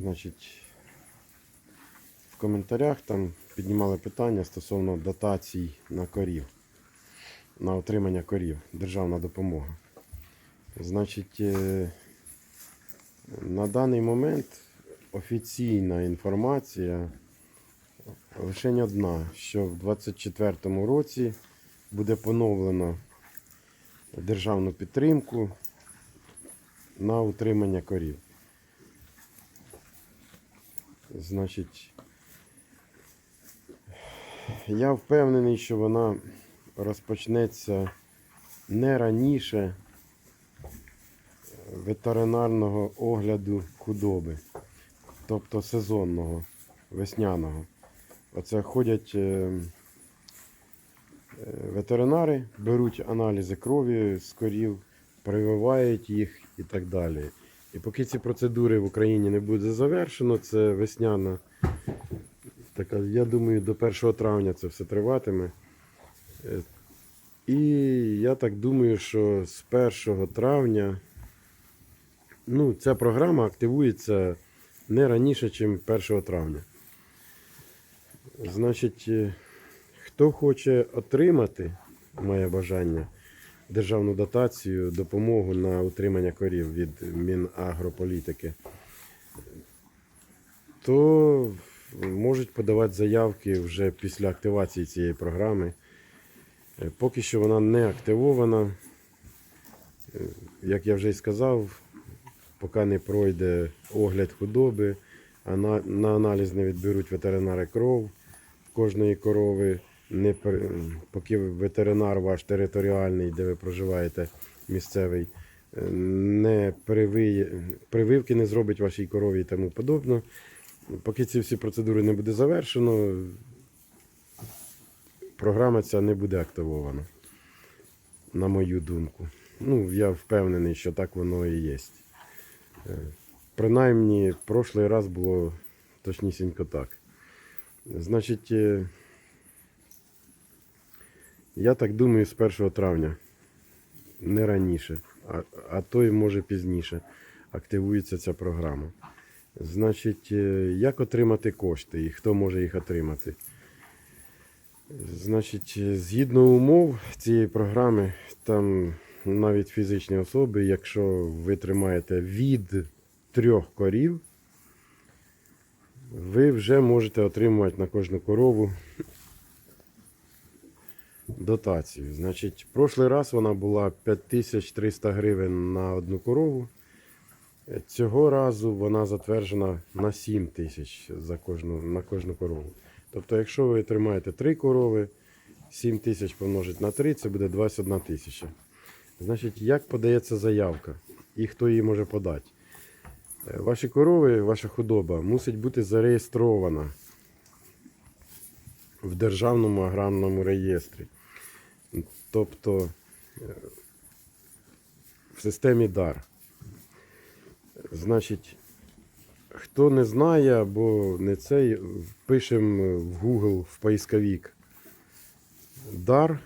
Значить, в коментарях там піднімали питання стосовно дотацій на корів, на отримання корів, державна допомога. Значить, е, на даний момент офіційна інформація лише одна, що в 2024 році буде поновлено державну підтримку на утримання корів. Значить, я впевнений, що вона розпочнеться не раніше ветеринарного огляду худоби, тобто сезонного, весняного. Оце ходять е, е, ветеринари, беруть аналізи крові з корів, прививають їх і так далі. І поки ці процедури в Україні не буде завершено, це весняна. Така, я думаю, до 1 травня це все триватиме. Е, І я так думаю, що з 1 травня ну, ця програма активується не раніше, ніж 1 травня. Значить, е, хто хоче отримати, має бажання, державну дотацію, допомогу на утримання корів від Мінагрополітики, то можуть подавати заявки вже після активації цієї програми. Е, Поки що вона не активована. Е, Як я вже й сказав, поки не пройде огляд худоби, а на, на аналіз не відберуть ветеринари кров кожної корови, не, поки ветеринар ваш територіальний, де ви проживаєте, місцевий, е, не привиє, прививки не зробить вашій корові і тому подобне. Поки ці всі процедури не буде завершено, програма ця не буде активована, на мою думку. Ну, я впевнений, що так воно і є. Е, Принаймні, прошлий раз було точнісінько так. Значить, е, я так думаю, з 1 травня, не раніше, а, а то й може пізніше активується ця програма. Значить, е, як отримати кошти і хто може їх отримати? Значить, згідно умов цієї програми, там навіть фізичні особи, якщо ви тримаєте від трьох корів, ви вже можете отримувати на кожну корову дотацію. Значить, прошлий раз вона була 5300 гривень на одну корову. Цього разу вона затверджена на 7 тисяч за кожну, на кожну корову. Тобто, якщо ви тримаєте 3 корови, 7 тисяч помножить на 3, це буде 21 тисяча. Значить, як подається заявка і хто її може подати? Е, Ваші корови, ваша худоба мусить бути зареєстрована в Державному аграрному реєстрі. Тобто е, в системі ДАР. Значить, хто не знає або не цей, пишемо в Google в поисковик ДАР.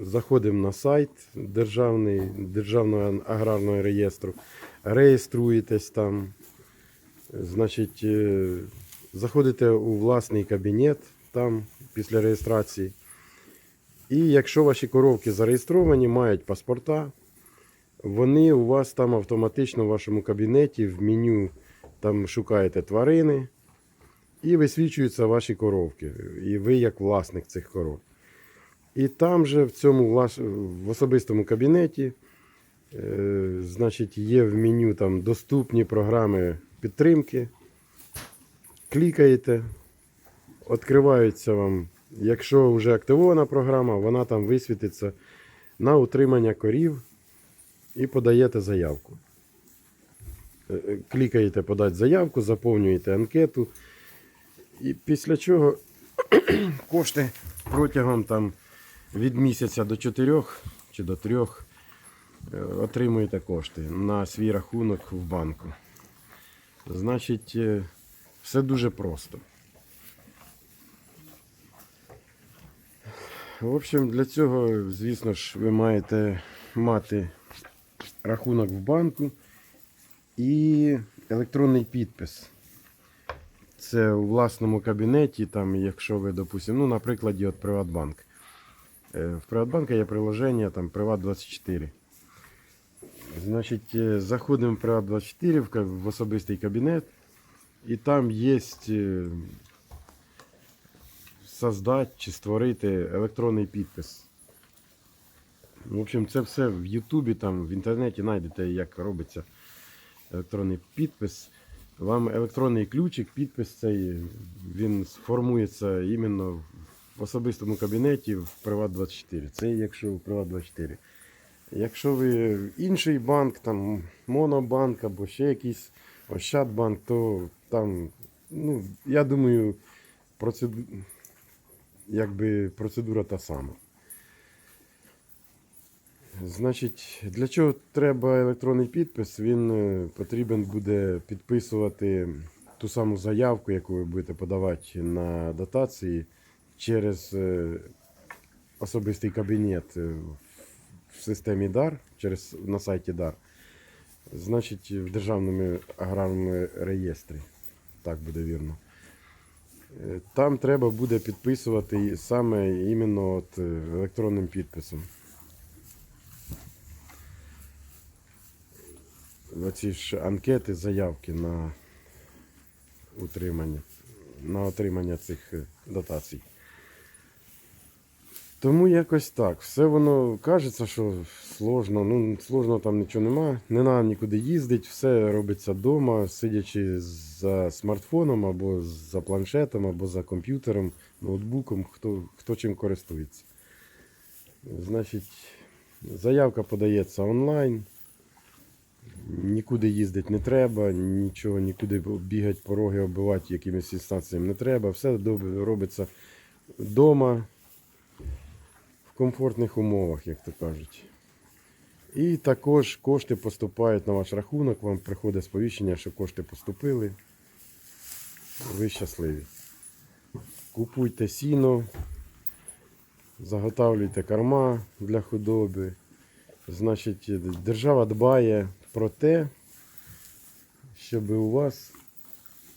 Заходимо на сайт Державний, Державного аграрного реєстру, реєструєтесь там. Значить, е, заходите у власний кабінет там після реєстрації. І якщо ваші коровки зареєстровані, мають паспорта, вони у вас там автоматично в вашому кабінеті в меню там шукаєте тварини і висвічуються ваші коровки. І ви як власник цих коров. І там же в цьому в особистому кабінеті е, значить, є в меню там доступні програми підтримки. Клікаєте, відкриваються вам. Якщо вже активована програма, вона там висвітиться на утримання корів і подаєте заявку. Е, е, Клікаєте подати заявку, заповнюєте анкету. І після чого кошти протягом там від місяця до 4 чи до 3 е, отримуєте кошти на свій рахунок в банку. Значить, все дуже просто. В общем, для цього, звісно ж, ви маєте мати рахунок в банку і електронний підпис. Це у власному кабінеті, там, якщо ви, допустимо, ну, на прикладі от Приватбанк. Е, В Приватбанка є приложення там Приват24. Значить, е, заходимо в Приват24 в особистий кабінет, і там є е, создати чи створити електронний підпис. В общем, це все в Ютубі, там в інтернеті знайдете, як робиться електронний підпис. Вам електронний ключик, підпис цей, він сформується іменно в особистому кабінеті в Приват24. Це якщо в Приват24. Якщо ви інший банк, там Монобанк або ще якийсь Ощадбанк, то там, ну, я думаю, процеду... якби процедура та сама. Значить, для чого треба електронний підпис? Він е, потрібен буде підписувати ту саму заявку, яку ви будете подавати на дотації через е, особистий кабінет е, в системі ДАР, через, на сайті ДАР. Значить, в Державному аграрному реєстрі. Так буде вірно. Там треба буде підписувати саме іменно от е, електронним підписом. оці ж анкети, заявки на утримання, на отримання цих е, дотацій. Тому якось так. Все воно кажеться, що сложно. Ну, сложно там нічого нема. Не треба нікуди їздити, все робиться вдома, сидячи за смартфоном, або за планшетом, або за комп'ютером, ноутбуком, хто, хто чим користується. Значить, заявка подається онлайн. Нікуди їздити не треба, нічого, нікуди бігати, пороги оббивати якимись інстанціями не треба. Все робиться вдома, комфортних умовах, як то кажуть. І також кошти поступають на ваш рахунок, вам приходить сповіщення, що кошти поступили. Ви щасливі. Купуйте сіно, заготавлюйте корма для худоби. Значить, держава дбає про те, щоб у вас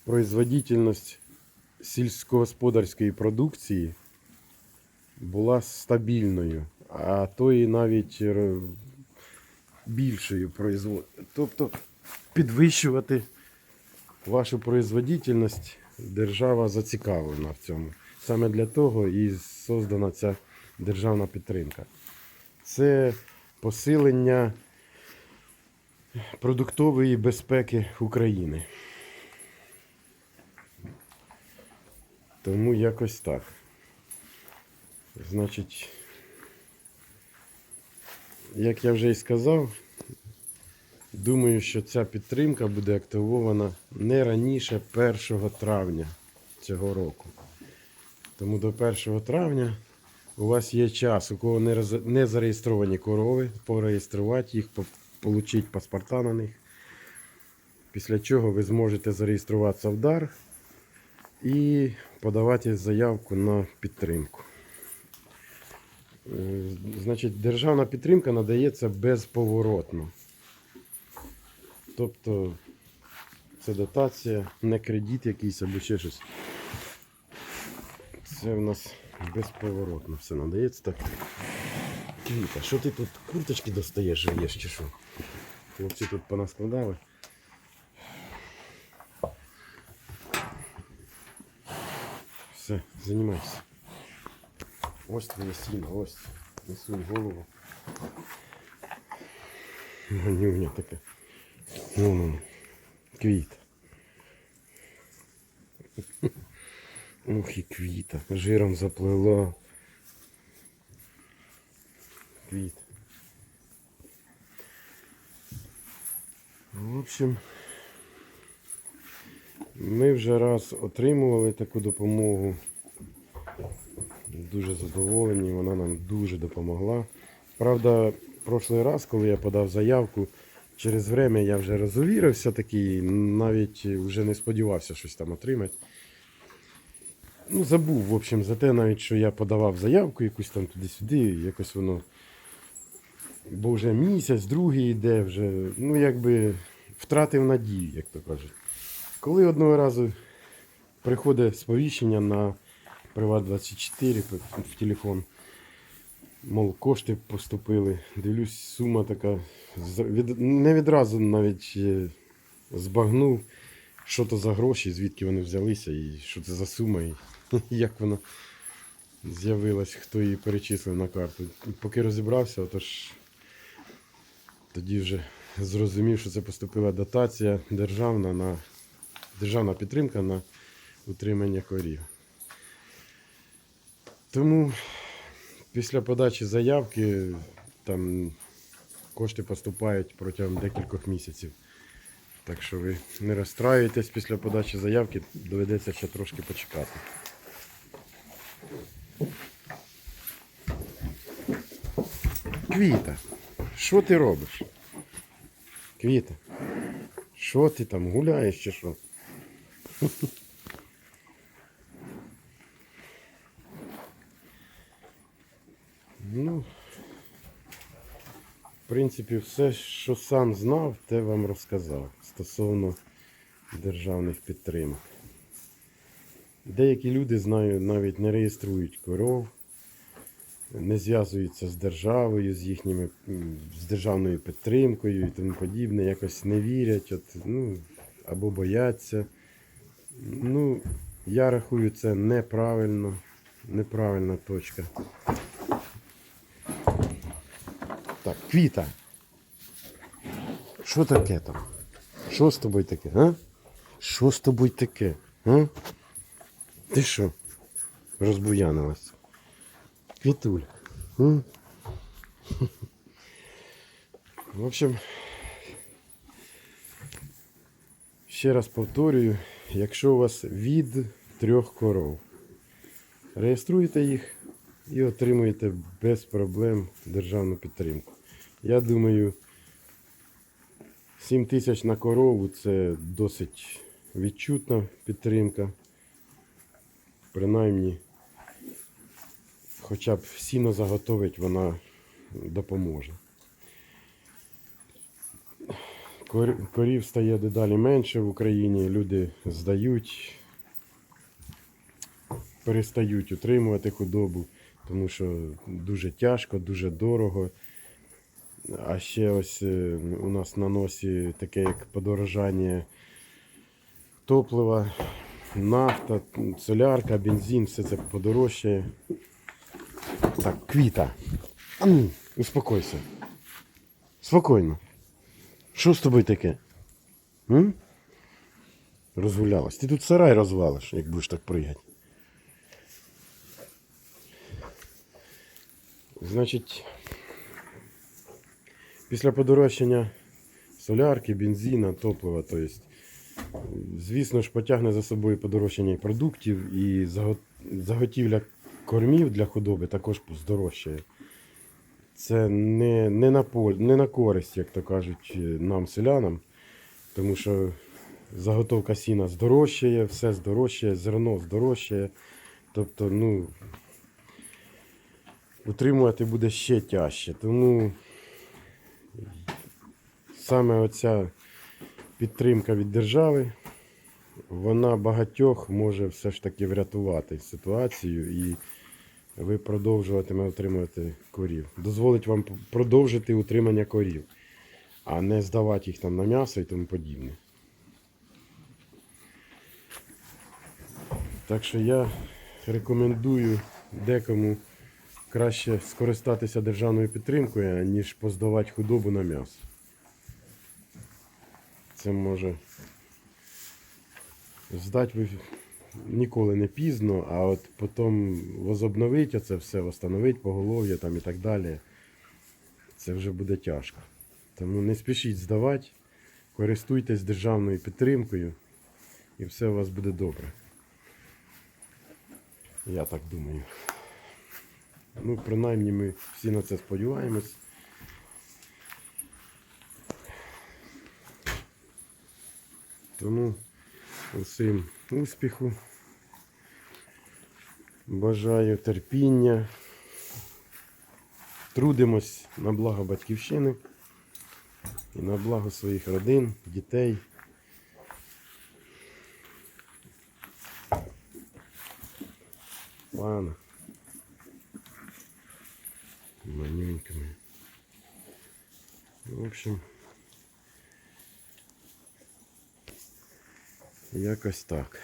производительність сільськогосподарської продукції була стабільною, а то і навіть більшою производ... Тобто підвищувати вашу производительність держава зацікавлена в цьому. Саме для того і создана ця державна підтримка. Це посилення продуктової безпеки України. Тому якось так. Значить, як я вже і сказав, думаю, що ця підтримка буде активована не раніше 1 травня цього року. Тому до 1 травня у вас є час, у кого не, зареєстровані корови, пореєструвати їх, отримати паспорта на них. Після чого ви зможете зареєструватися в дар і подавати заявку на підтримку. Е, Значить, державна підтримка надається безповоротно. Тобто це дотація, не кредит якийсь або ще щось. Це в нас безповоротно все надається. Так. Квіта, що ти тут курточки достаєш, живеш чи що? Хлопці тут понаскладали. Все, займайся. Ось твоє сіно, ось. Несуй голову. Манюня таке. Ну, ну. Квіт. Ух і квіта. Жиром заплила. Квіт. В общем, ми вже раз отримували таку допомогу. Дуже задоволені, вона нам дуже допомогла. Правда, прошлий раз, коли я подав заявку, через время я вже розувірився такий, навіть вже не сподівався щось там отримати. Ну, забув, в общем, за те навіть, що я подавав заявку якусь там туди-сюди, якось воно. Бо вже місяць, другий йде, вже, ну якби втратив надію, як то кажуть. Коли одного разу приходить сповіщення на Приват24 в телефон, мов кошти поступили, дивлюсь, сума така. Не відразу навіть е, збагнув, що то за гроші, звідки вони взялися, і що це за сума, і як вона з'явилась, хто її перечислив на карту. Поки розібрався, отож тоді вже зрозумів, що це поступила дотація державна на державна підтримка на утримання корів. Тому після подачі заявки там кошти поступають протягом декількох місяців. Так що ви не розстраюєтесь після подачі заявки, доведеться ще трошки почекати. Квіта, що ти робиш? Квіта, що ти там гуляєш чи що? Ну, в принципі, все, що сам знав, те вам розказав стосовно державних підтримок. Деякі люди, знаю, навіть не реєструють коров, не зв'язуються з державою, з їхніми з державною підтримкою і тому подібне, якось не вірять, от, ну, або бояться. Ну, я рахую, це неправильно, неправильна точка. Так, квіта. Що таке там? Що з тобою таке, а? Що з тобою таке? А? Ти що? Розбуянилась. Квітуль. м? В общем, ще раз повторюю, якщо у вас від трьох коров, реєструйте їх і отримуєте без проблем державну підтримку. Я думаю, 7 тисяч на корову це досить відчутна підтримка. Принаймні, хоча б сіно заготовить, вона допоможе. Корів стає дедалі менше в Україні, люди здають, перестають утримувати худобу, тому що дуже тяжко, дуже дорого. А ще ось е, у нас на носі таке як подорожання топлива, нафта, солярка, бензин, все це подорожчає. Так, квіта. А ну, успокойся. Спокійно. Що з тобою таке? М? Розгулялась. Ти тут сарай розвалиш, як будеш так пригати. Значить, після подорожчання солярки, бензина, топлива, то есть, звісно ж, потягне за собою подорожчання і продуктів, і заготівля кормів для худоби також здорожчає. Це не, не, на, поль, не на користь, як то кажуть, е, нам, селянам, тому що заготовка сіна здорожчає, все здорожчає, зерно здорожчає. Тобто, ну, утримувати буде ще тяжче. Тому саме оця підтримка від держави, вона багатьох може все ж таки врятувати ситуацію і ви продовжуватиме отримувати корів. Дозволить вам продовжити утримання корів, а не здавати їх там на м'ясо і тому подібне. Так що я рекомендую декому краще скористатися державною підтримкою, ніж поздавати худобу на м'ясо. Це може здати ніколи не пізно, а от потім возобновити це все, встановити поголов'я там і так далі. Це вже буде тяжко. Тому не спішіть здавати, користуйтесь державною підтримкою і все у вас буде добре. Я так думаю. Ну, принаймні ми всі на це сподіваємось. Тому усім успіху. Бажаю терпіння. Трудимось на благо батьківщини. І на благо своїх родин, дітей. Ладно. Манюньками. В общем, якось так.